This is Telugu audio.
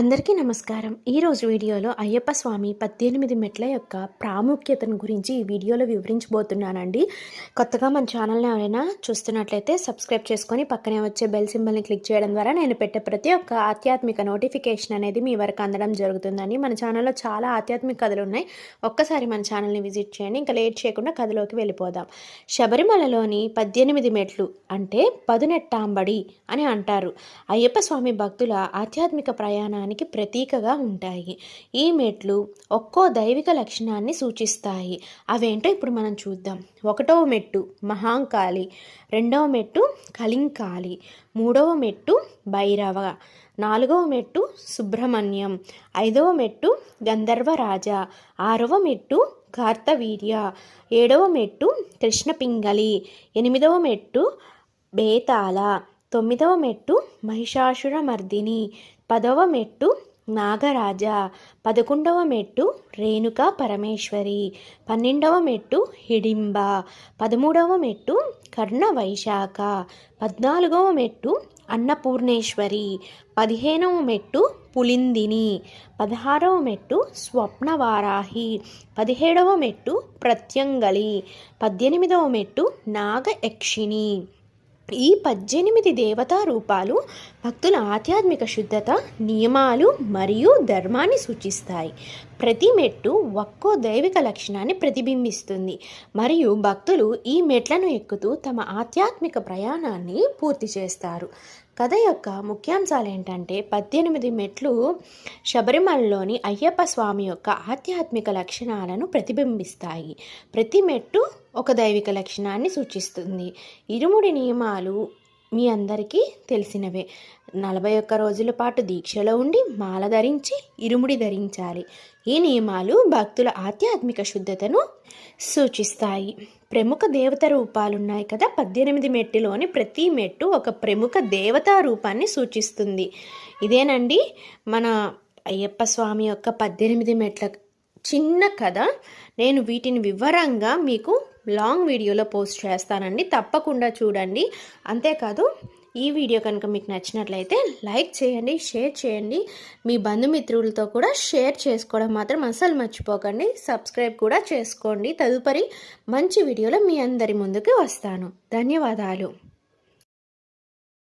అందరికీ నమస్కారం. ఈరోజు వీడియోలో అయ్యప్ప స్వామి పద్దెనిమిది మెట్ల యొక్క ప్రాముఖ్యతను గురించి ఈ వీడియోలో వివరించబోతున్నానండి. కొత్తగా మన ఛానల్ని ఎవరైనా చూస్తున్నట్లయితే సబ్స్క్రైబ్ చేసుకొని పక్కనే వచ్చే బెల్ సింబల్ని క్లిక్ చేయడం ద్వారా నేను పెట్టే ప్రతి ఒక్క ఆధ్యాత్మిక నోటిఫికేషన్ అనేది మీ వరకు అందడం జరుగుతుందండి. మన ఛానల్లో చాలా ఆధ్యాత్మిక కథలు ఉన్నాయి. ఒక్కసారి మన ఛానల్ని విజిట్ చేయండి. ఇంకా లేట్ చేయకుండా కథలోకి వెళ్ళిపోదాం. శబరిమలలోని పద్దెనిమిది మెట్లు అంటే పదునెట్టాంబడి అని అంటారు. అయ్యప్ప స్వామి భక్తుల ఆధ్యాత్మిక లక్షణానికి ప్రతీకగా ఉంటాయి. ఈ మెట్లు ఒక్కో దైవిక లక్షణాన్ని సూచిస్తాయి. అవేంటో ఇప్పుడు మనం చూద్దాం. ఒకటవ మెట్టు మహాంకాళి రెండవ మెట్టు కలింకాళి మూడవ మెట్టు భైరవ నాలుగవ మెట్టు సుబ్రహ్మణ్యం ఐదవ మెట్టు గంధర్వరాజ ఆరవ మెట్టు కార్తవీర్య ఏడవ మెట్టు కృష్ణపింగళి ఎనిమిదవ మెట్టు బేతాళ తొమ్మిదవ మెట్టు మహిషాసురమర్దిని పదవ మెట్టు నాగరాజ పదకొండవ మెట్టు రేణుకా పరమేశ్వరి పన్నెండవ మెట్టు హిడింబ పదమూడవ మెట్టు కర్ణ వైశాఖ పద్నాలుగవ మెట్టు అన్నపూర్ణేశ్వరి పదిహేనవ మెట్టు పులిందిని పదహారవ మెట్టు స్వప్నవారాహి పదిహేడవ మెట్టు ప్రత్యంగళి పద్దెనిమిదవ మెట్టు నాగయక్షిణి. ఈ పద్దెనిమిది దేవతా రూపాలు భక్తుల ఆధ్యాత్మిక శుద్ధత నియమాలు మరియు ధర్మాన్ని సూచిస్తాయి. ప్రతి మెట్టు ఒక్కో దైవిక లక్షణాన్ని ప్రతిబింబిస్తుంది. మరియు భక్తులు ఈ మెట్లను ఎక్కుతూ తమ ఆధ్యాత్మిక ప్రయాణాన్ని పూర్తి చేస్తారు. కథ యొక్క ముఖ్యాంశాలు ఏంటంటే పద్దెనిమిది మెట్లు శబరిమలలోని అయ్యప్ప స్వామి యొక్క ఆధ్యాత్మిక లక్షణాలను ప్రతిబింబిస్తాయి. ప్రతి మెట్టు ఒక దైవిక లక్షణాన్ని సూచిస్తుంది. ఇరుముడి నియమాలు మీ అందరికీ తెలిసినవే. నలభై ఒక్క రోజుల పాటు దీక్షలో ఉండి మాల ధరించి ఇరుముడి ధరించాలి. ఈ నియమాలు భక్తుల ఆధ్యాత్మిక శుద్ధతను సూచిస్తాయి. ప్రముఖ దేవత రూపాలు ఉన్నాయి కదా. పద్దెనిమిది మెట్టులోని ప్రతి మెట్టు ఒక ప్రముఖ దేవతా రూపాన్ని సూచిస్తుంది. ఇదేనండి మన అయ్యప్ప స్వామి యొక్క పద్దెనిమిది మెట్ల చిన్న కథ. నేను వీటిని వివరంగా మీకు లాంగ్ వీడియోలో పోస్ట్ చేస్తానండి. తప్పకుండా చూడండి. అంతేకాదు ఈ వీడియో కనుక మీకు నచ్చినట్లయితే లైక్ చేయండి షేర్ చేయండి. మీ బంధుమిత్రులతో కూడా షేర్ చేసుకోవడం మాత్రం అస్సలు మర్చిపోకండి. సబ్స్క్రైబ్ కూడా చేసుకోండి. తదుపరి మంచి వీడియోలో మీ అందరి ముందుకు వస్తాను. ధన్యవాదాలు.